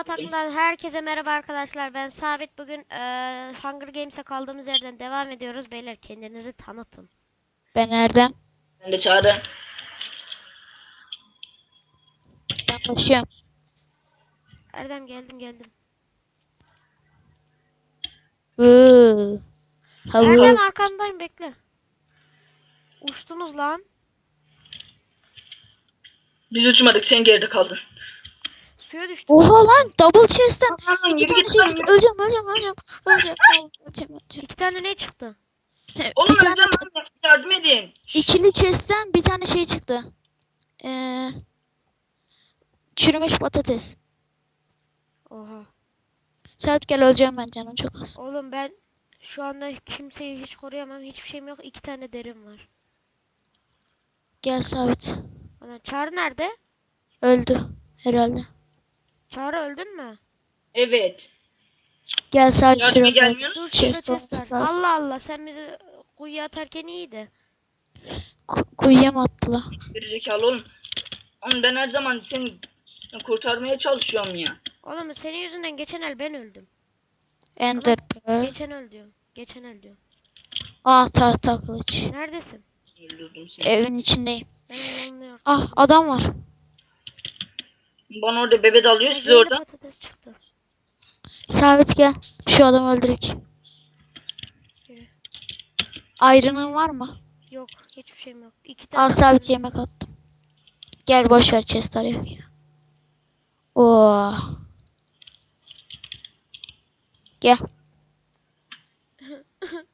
Batak'tan herkese merhaba arkadaşlar. Ben Sabit. Bugün eee Hunger Games'e kaldığımız yerden devam ediyoruz. Beyler kendinizi tanıtın. Ben Erdem. Ben de Çağrı. Ben koşuyorum. Erdem geldim geldim. Havu. Erdem arkandayım bekle. Uçtunuz lan. Biz uçmadık sen geride kaldın. Suya düştüm. Oha lan double chest'ten Aman, iki tane şey yürü. Öleceğim öleceğim öleceğim. Öleceğim öleceğim öleceğim. İki tane ne çıktı? Oğlum bir tane öleceğim yardım edin. ikili chest'ten bir tane şey çıktı. Ee, çürümüş patates. Oha. Saat gel öleceğim ben canım çok az. Oğlum ben şu anda kimseyi hiç koruyamam. Hiçbir şeyim yok. İki tane derim var. Gel Sabit. Ana Çağrı nerede? Öldü herhalde. Çağrı öldün mü? Evet. Gel Yardıma şuraya. gelmiyoruz. Dur Chest şurada chest olması var. lazım. Allah Allah sen bizi kuyuya atarken iyiydi. Ku- kuyuya mı attılar? Gerizekalı oğlum. Oğlum ben her zaman seni kurtarmaya çalışıyorum ya. Oğlum senin yüzünden geçen el ben öldüm. Ender Pearl. Geçen öl diyorum. Geçen öl diyorum. Ah tahta kılıç. Neredesin? Öldürdüm seni. Evin içindeyim. Yok. Ah adam var. Bana orada bebe dalıyor siz orada. patates çıktı. Sabit gel. Şu adamı öldürek. Ayrının var mı? Yok hiçbir şeyim yok. İki tane. Al sabit yemek attım. Gel boş ver chest arıyor ya. Oo. Gel.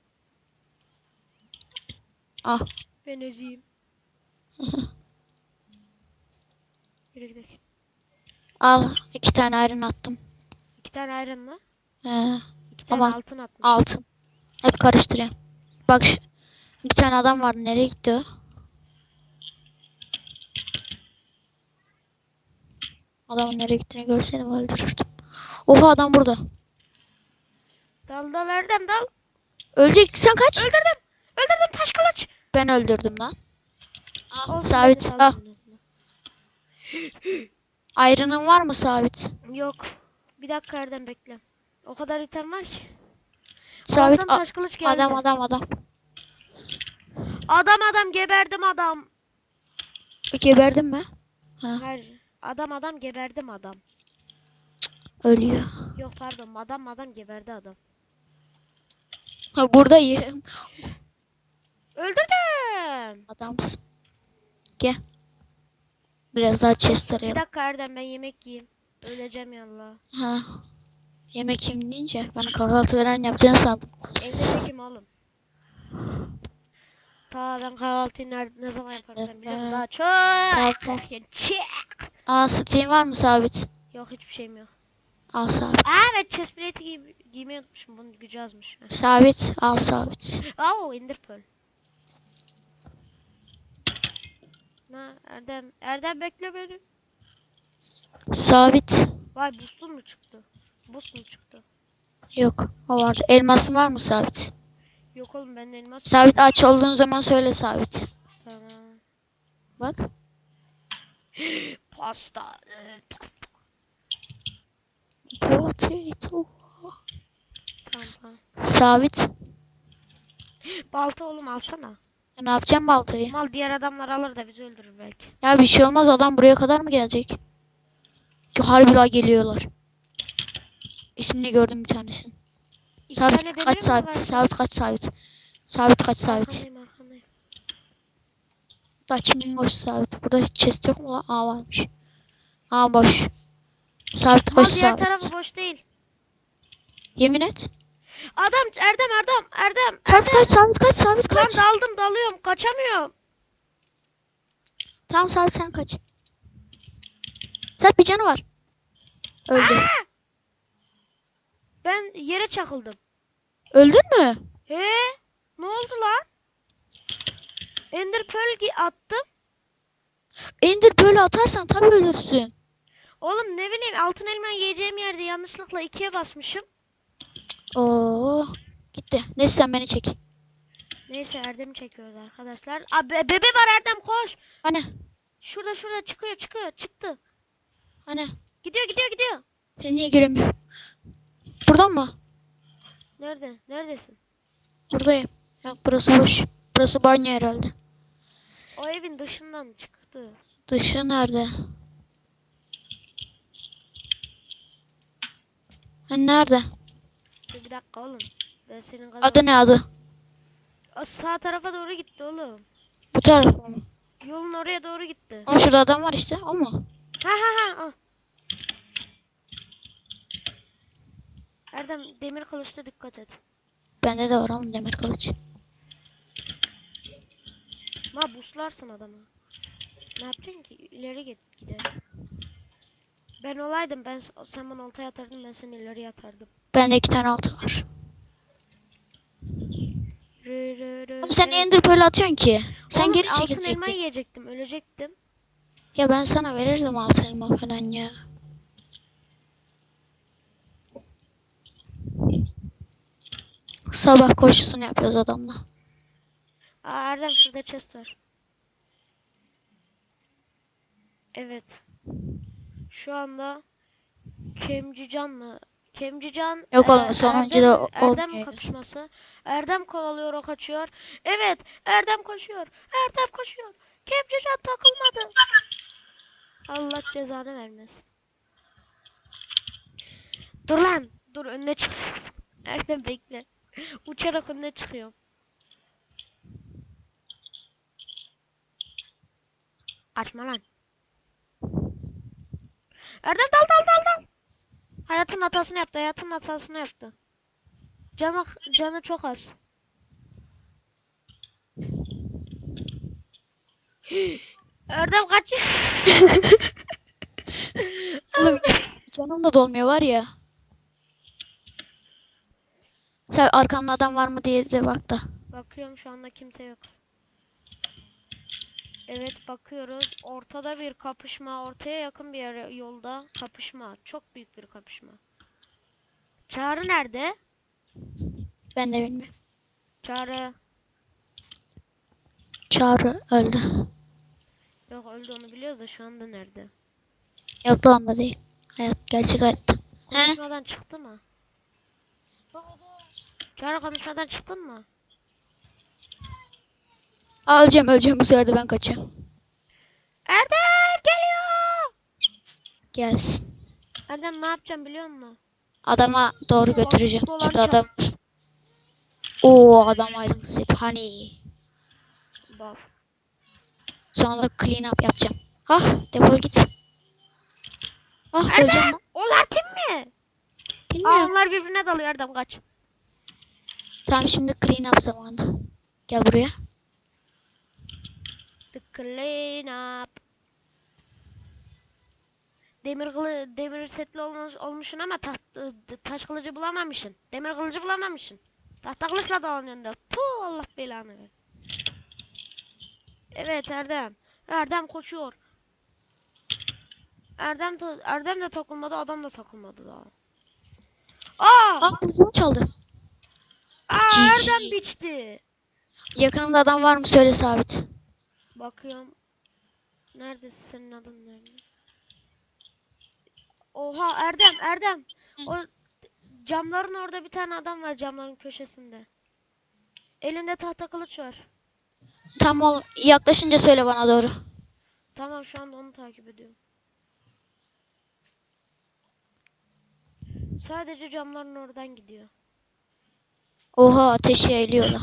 Ah. Ben eziyim. Yürü gidelim. Al. iki tane ayrın attım. İki tane ayran mı? He, İki tane Aman. altın atmış. altın. Hep karıştırıyorum. Bak şu, bir tane adam var. Nereye gitti o? Adamın nereye gittiğini görseydim öldürürdüm. Oha adam burada. Dal dal Erdem dal. Ölecek. Sen kaç. Öldürdüm. Öldürdüm taş kılıç. Ben öldürdüm lan. Olsun, Sabit. Al. Ayrının var mı sabit? Yok. Bir dakika Erdem bekle. O kadar item var ki. Sabit. Altın a- taş kılıç geldi. adam adam adam. Adam adam geberdim adam. Geberdin mi? Ha, Hayır. Adam adam geberdim adam. ölüyor. Yok pardon adam adam geberdi adam. Ha, buradayım. Öldürdüm. Adamsın. Gel. Biraz daha chest Bir arayalım. dakika Erdem ben yemek yiyeyim. Öleceğim yallah. Ha. Yemek yiyeyim deyince ben kahvaltı veren yapacağını sandım. Evde tekim oğlum. Ta ben kahvaltıyı nerede, ne zaman yaparsam biliyorum daha çok. Tamam. Çek. Aa Steam var mı sabit? Yok hiçbir şeyim yok. Al sabit. Aa evet chest plate giy giymeyi unutmuşum. Bunun gücü azmış. Sabit. Al sabit. Oo Ender Pearl. Na Erdem Erdem bekle beni. Sabit. Vay boostun mu çıktı? Boost mu çıktı? Yok. O vardı. Elmasın var mı sabit? Yok oğlum ben elmas. Sabit aç olduğun zaman söyle sabit. Tamam. Bak. Pasta. Potato. Tamam. Sabit. Balta oğlum alsana. Ya ne yapacağım baltayı? Mal diğer adamlar alır da bizi öldürür belki. Ya bir şey olmaz adam buraya kadar mı gelecek? Ki Harbi daha geliyorlar. İsmini gördüm bir tanesinin. İki tane Sabit kaç sabit? Sabit kaç sabit? Sabit kaç sabit? Taç mingoş sabit. Burada hiç chest yok mu lan? Aa varmış. Aa boş. Sabit koş diğer sabit. tarafı boş değil. Yemin et. Adam Erdem Erdem Erdem. Sabit kaç sabit kaç sabit kaç. daldım dalıyorum kaçamıyorum. Tamam sabit sen kaç. Sabit bir canı var. Öldü. Ben yere çakıldım. Öldün mü? He? Ne oldu lan? Ender Pearl attım. Ender böyle atarsan tabii ölürsün. Oğlum ne bileyim altın elma yiyeceğim yerde yanlışlıkla ikiye basmışım. Oo. Gitti. Neyse sen beni çek. Neyse Erdem'i çekiyoruz arkadaşlar. Abi bebe var Erdem koş. Hani? Şurada şurada çıkıyor çıkıyor çıktı. Hani? Gidiyor gidiyor gidiyor. Ben niye giremiyorum? Buradan mı? Nerede? Neredesin? Buradayım. Yok burası boş. Burası banyo herhalde. O evin dışından çıktı. Dışı nerede? Ha, nerede? Dur bir dakika oğlum. Ben senin kadar... Adı ne adı? O sağ tarafa doğru gitti oğlum. Bu taraf mı? Yolun oraya doğru gitti. Ama şurada adam var işte. O mu? Ha ha ha. al. Erdem demir kılıçta dikkat et. Bende de var oğlum demir kılıç. Ma buslarsın adamı. Ne yapacaksın ki? İleri git gider. Ben olaydım ben sen bana oltaya atardın ben seni ileriye atardım. Bende iki tane altı var. Rı rı rı Oğlum sen niye ender pearl atıyorsun ki? Sen Oğlum, geri altın elma çekilecektin. yiyecektim ölecektim. Ya ben sana verirdim altın elma falan ya. Sabah koşusunu yapıyoruz adamla. Aa Erdem şurada chest var. Evet. Şu anda Kemcican mı? Kemcican Yok oğlum, sonuncuda Erdem, o- Erdem olmuyor. kapışması. Erdem kovalıyor o kaçıyor. Evet Erdem koşuyor. Erdem koşuyor. Kemcican takılmadı. Allah cezanı vermesin. Dur lan. Dur önüne çık. Erdem bekle. Uçarak önüne çıkıyorum. Açma lan. Erdem dal dal dal dal. Hayatın hatasını yaptı. Hayatın hatasını yaptı. Canı canı çok az. Erdem kaç. Oğlum canım da dolmuyor var ya. Sen arkamda adam var mı diye de bak da. Bakıyorum şu anda kimse yok. Evet bakıyoruz. Ortada bir kapışma. Ortaya yakın bir yer yolda kapışma. Çok büyük bir kapışma. Çağrı nerede? Ben de bilmiyorum. Çağrı. Çağrı öldü. Yok öldü onu biliyoruz da şu anda nerede? Yok lan onda değil. Hayat gerçek hayatta. He? Konuşmadan çıktı mı? Çağrı konuşmadan çıktın mı? Aa, öleceğim bu sefer de ben kaçıyorum. Erdem geliyor. Gelsin. Erdem ne yapacağım biliyor musun? Adama doğru götüreceğim. Şurada adam var. Oo adam ayrıldı set. Hani. Bak. Sonra da clean up yapacağım. Ah defol git. Ah öleceğim lan. Onlar kim mi? Aa, Bilmiyorum. onlar birbirine dalıyor Erdem kaç. Tamam şimdi clean up zamanı. Gel buraya. Clean up. Demir kılı, demir setli olmuş, olmuşsun ama taht, e, taş kılıcı bulamamışsın. Demir kılıcı bulamamışsın. Tahta kılıçla dolanıyorsun da. Puh Allah belanı ver. Evet Erdem. Erdem koşuyor. Erdem de, Erdem de takılmadı, adam da takılmadı daha. Aa! Ah kılıcımı çaldı. Aa. Erdem biçti. Yakınımda adam var mı söyle sabit. Bakıyorum. Neredesin senin adın nerede? Oha Erdem Erdem. O camların orada bir tane adam var camların köşesinde. Elinde tahta kılıç var. Tam ol yaklaşınca söyle bana doğru. Tamam şu anda onu takip ediyorum. Sadece camların oradan gidiyor. Oha ateşi eğiliyorlar.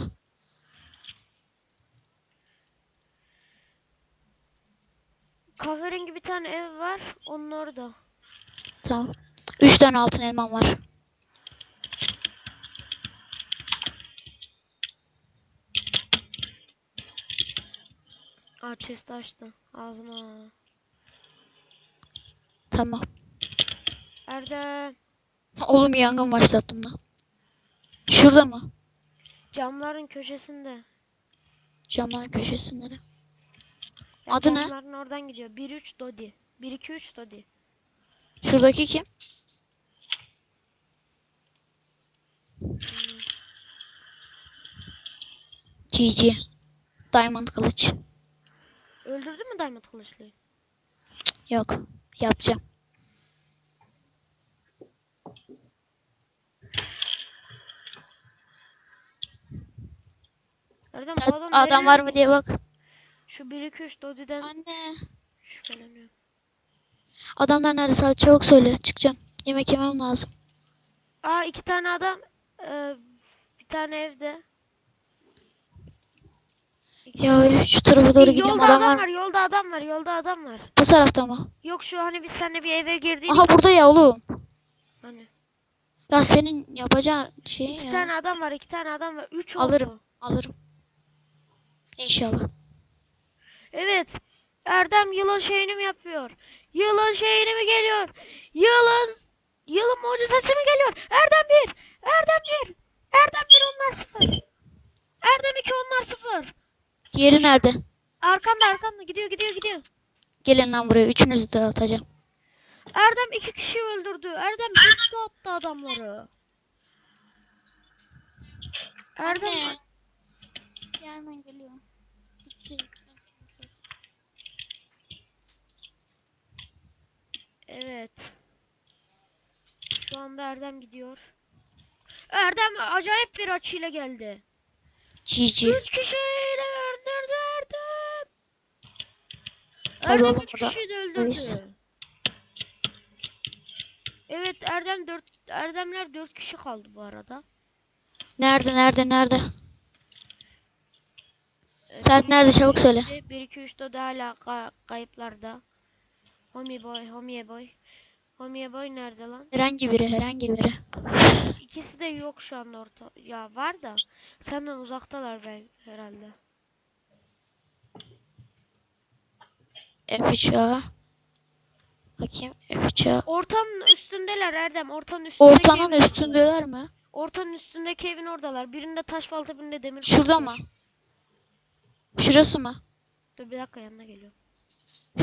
Kahverengi bir tane ev var. Onun orada. Tamam. Üç tane altın elmam var. Aa chest açtı. Ağzına. Tamam. Erdem. Oğlum yangın başlattım lan. Şurada mı? Camların köşesinde. Camların köşesinde. Adı ne? oradan gidiyor. 1 3 Dodi. 1 2 3 Dodi. Şuradaki kim? GG. Diamond kılıç. Öldürdün mü Diamond kılıçlıyı? Yok. Yapacağım. Nereden? Adam var mı diye bak. Şu 1 2 3 Dodi'den Anne. şüpheleniyorum. Adamlar nerede Saat çabuk söyle. Çıkacağım. Yemek yemem lazım. Aa iki tane adam e, bir tane evde. İki Ya şu tarafa doğru Bir gidiyorum. Yolda Adam adam var. var, yolda adam var, yolda adam var. Bu tarafta mı? Yok şu hani biz seninle bir eve girdik. Aha burada ya oğlum. Hani. Ya senin yapacağın şey İki ya. tane adam var, iki tane adam var. Üç oldu. Alırım. Alırım. İnşallah. Evet. Erdem yılın şeyini mi yapıyor? Yılın şeyini mi geliyor? Yılın yılın mucizesi mi geliyor? Erdem bir. Erdem bir. Erdem bir onlar sıfır. Erdem iki onlar sıfır. Diğeri nerede? Arkamda arkamda gidiyor gidiyor gidiyor. Gelin lan buraya. Üçünüzü de atacağım. Erdem iki kişi öldürdü. Erdem üstü attı adamları. Erdem Ya hemen geliyorum. Bitecek. Evet. Şu anda Erdem gidiyor. Erdem acayip bir açıyla geldi. GG. Üç kişiyi de öldürdü Erdem. Tabii Erdem üç kişiyi de polis. öldürdü. Evet Erdem dört Erdemler dört kişi kaldı bu arada. Nerede nerede nerede? Saat nerede? Çabuk söyle. 1 2 3 4 hala ka- kayıplarda. Homie boy, homie boy. Homie boy nerede lan? Herhangi biri herhangi biri. İkisi de yok şu anda orta. Ya var da senden uzaktalar ben herhalde. F3 A. Bakayım F3 A. Ortanın üstündeler Erdem. Ortanın üstündeki Ortanın evin üstündeler mi? Ortanın üstündeki evin oradalar. Birinde taş balta birinde demir. Şurada mı? Şurası mı? Dur bir dakika yanına geliyor.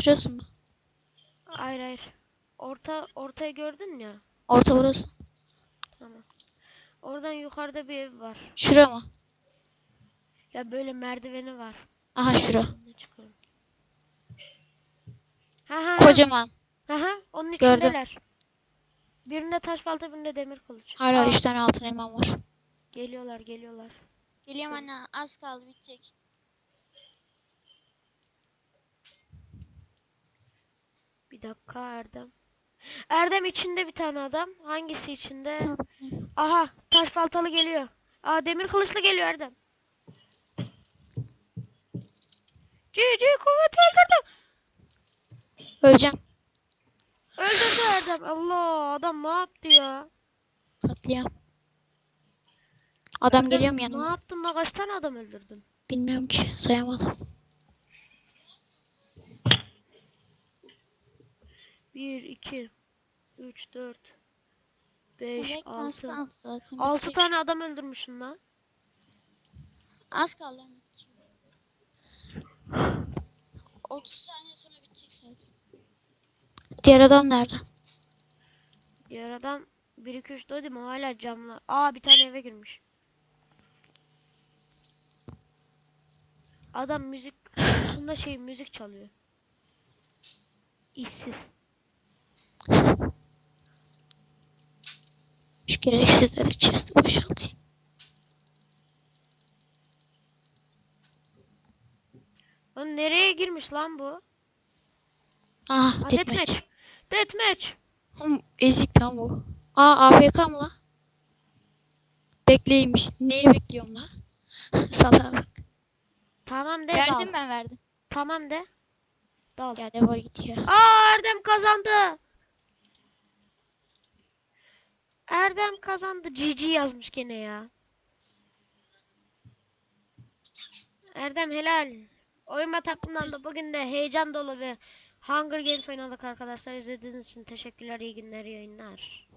Şurası mı? Hayır hayır. Orta ortayı gördün ya. Orta burası. Tamam. Oradan yukarıda bir ev var. Şura mı? Ya böyle merdiveni var. Aha şura. Çıkıyorum. Ha ha. ha. Kocaman. Aha, onun Gördüm. içindeler. Birinde taş balta birinde demir kılıç. Hala Aa, 3 tane altın elmam var. Geliyorlar geliyorlar. Geliyorum anne. Az kaldı bitecek. Bir dakika Erdem. Erdem içinde bir tane adam. Hangisi içinde? Aha taş baltalı geliyor. Aa demir kılıçlı geliyor Erdem. Cici kuvvet öldürdü. Öleceğim. Öldürdü Erdem. Allah adam ne yaptı ya? Katliam. Adam Erdem, geliyor mu Ne yanıma? yaptın da kaç tane adam öldürdün? Bilmiyorum ki. Sayamadım. Bir, iki, üç, dört, beş, Evet az altı. kaldı zaten. Altı bitecek. tane adam öldürmüşsün lan. Az kaldı. anne, bitecek. 30 saniye sonra bitecek zaten. Diğer adam nerede? Diğer adam 1 2 3 4 değil mi? Hala camlar. Aa bir tane eve girmiş. Adam müzik kutusunda şey müzik çalıyor. İşsiz. Şu gereksizleri chest'i boşaltayım. Lan nereye girmiş lan bu? Deathmatch. deathmatch. Deathmatch. Hım, ezik lan bu. Aa AFK mı lan? Bekleymiş. Neyi bekliyorum lan? Salaha bak. Tamam de Verdim dal. ben verdim. Tamam de. Dal. Ya defol git ya. Aa Erdem kazandı. Erdem kazandı. GG yazmış gene ya. Erdem helal. Oyun takımdan da bugün de heyecan dolu ve Hunger Games oynadık arkadaşlar. İzlediğiniz için teşekkürler. iyi günler, yayınlar.